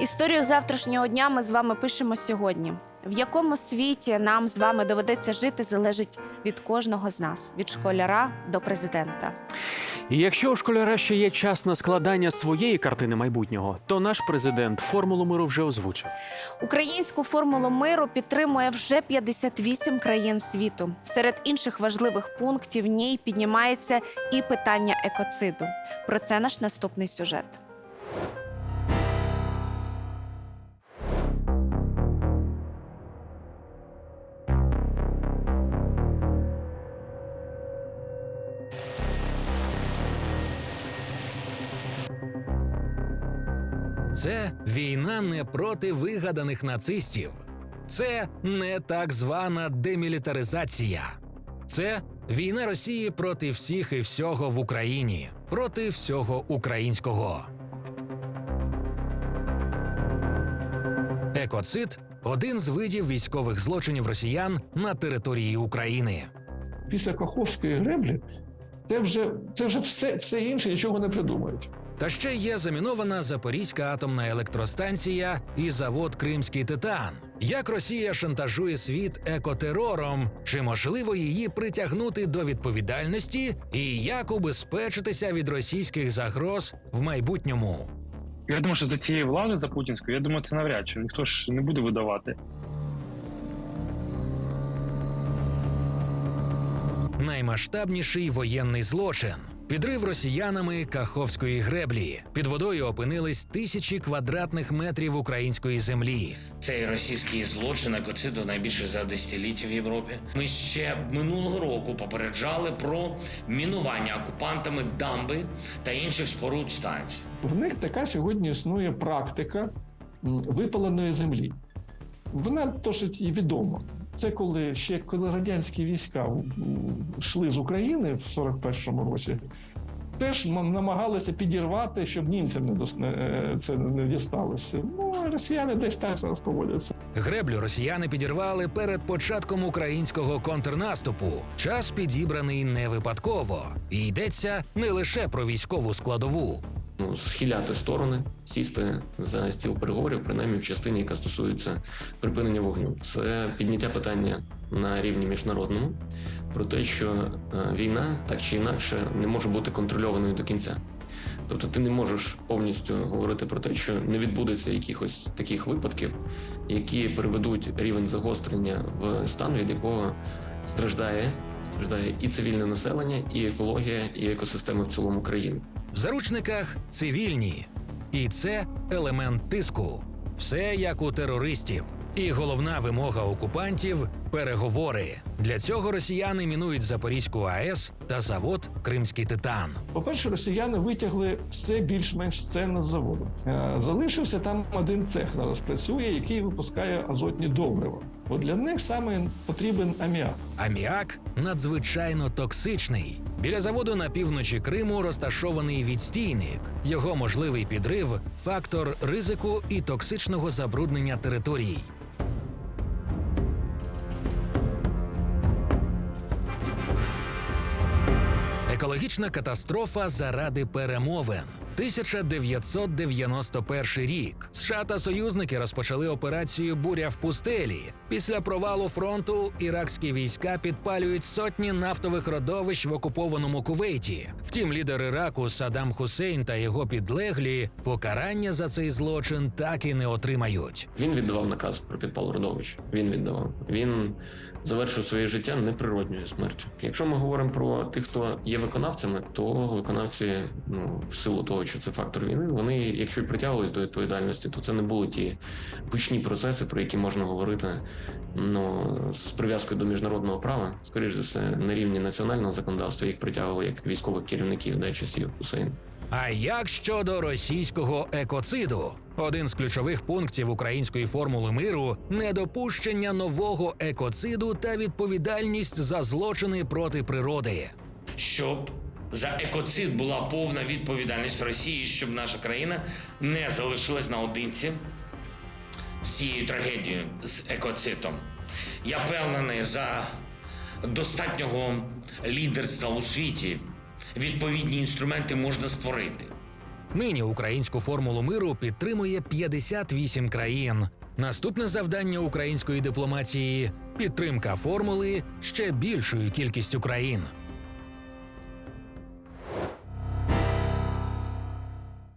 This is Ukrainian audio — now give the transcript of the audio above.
Історію завтрашнього дня ми з вами пишемо сьогодні. В якому світі нам з вами доведеться жити, залежить від кожного з нас, від школяра до президента. І якщо у школяра ще є час на складання своєї картини майбутнього, то наш президент формулу миру вже озвучив. Українську формулу миру підтримує вже 58 країн світу. Серед інших важливих пунктів в ній піднімається і питання екоциду. Про це наш наступний сюжет. Це війна не проти вигаданих нацистів. Це не так звана демілітаризація. Це війна Росії проти всіх і всього в Україні, проти всього українського. Екоцид один з видів військових злочинів росіян на території України. після Каховської греблі це вже, це вже все, все інше, нічого не придумають. Та ще є замінована Запорізька атомна електростанція і завод Кримський Титан. Як Росія шантажує світ екотерором, чи можливо її притягнути до відповідальності, і як убезпечитися від російських загроз в майбутньому? Я думаю, що за цією владою, за путінською, я думаю, це навряд чи ніхто ж не буде видавати. Наймасштабніший воєнний злочин. Підрив росіянами Каховської греблі. Під водою опинились тисячі квадратних метрів української землі. Цей російський злочин екоциду найбільше за десятиліття в Європі. Ми ще минулого року попереджали про мінування окупантами дамби та інших споруд станцій. В них така сьогодні існує практика випаленої землі. Вона досить відома. Це коли ще коли радянські війська йшли з України в 41-му році, теж намагалися підірвати, щоб німцям не дос- е, це не дісталося. Ну, росіяни десь так зараз поводяться. Греблю росіяни підірвали перед початком українського контрнаступу. Час підібраний не випадково. І йдеться не лише про військову складову. Ну, схиляти сторони, сісти за стіл переговорів, принаймні в частині, яка стосується припинення вогню. Це підняття питання на рівні міжнародному про те, що е, війна так чи інакше не може бути контрольованою до кінця. Тобто ти не можеш повністю говорити про те, що не відбудеться якихось таких випадків, які приведуть рівень загострення в стан, від якого страждає, страждає і цивільне населення, і екологія, і екосистеми в цілому країни. В заручниках цивільні. І це елемент тиску. Все як у терористів. І головна вимога окупантів переговори. Для цього росіяни мінують Запорізьку АЕС та завод Кримський Титан. По-перше, росіяни витягли все більш-менш ценне з заводу. Е, Залишився там один цех зараз працює, який випускає азотні добрива. Бо для них саме потрібен аміак. Аміак надзвичайно токсичний. Біля заводу на півночі Криму розташований відстійник. Його можливий підрив фактор ризику і токсичного забруднення територій. Екологічна катастрофа заради перемовин. 1991 рік США та союзники розпочали операцію Буря в пустелі. Після провалу фронту іракські війська підпалюють сотні нафтових родовищ в окупованому Кувейті. Втім, лідер Іраку Саддам Хусейн та його підлеглі покарання за цей злочин так і не отримають. Він віддавав наказ про підпал родовищ. Він віддавав. Він завершив своє життя неприродньою смертю. Якщо ми говоримо про тих, хто є виконавцями, то виконавці, ну в силу того, що це фактор війни, вони, якщо й притягувались до відповідальності, то це не були ті гучні процеси, про які можна говорити ну, з прив'язкою до міжнародного права. Скоріш за все, на рівні національного законодавства їх притягували як військових керівників да, часів Хусейна. А як щодо російського екоциду? Один з ключових пунктів української формули миру недопущення нового екоциду та відповідальність за злочини проти природи. Щоб за екоцид була повна відповідальність Росії, щоб наша країна не залишилась наодинці з цією трагедією з екоцитом. Я впевнений, за достатнього лідерства у світі відповідні інструменти можна створити. Нині українську формулу миру підтримує 58 країн. Наступне завдання української дипломатії підтримка формули ще більшою кількістю країн.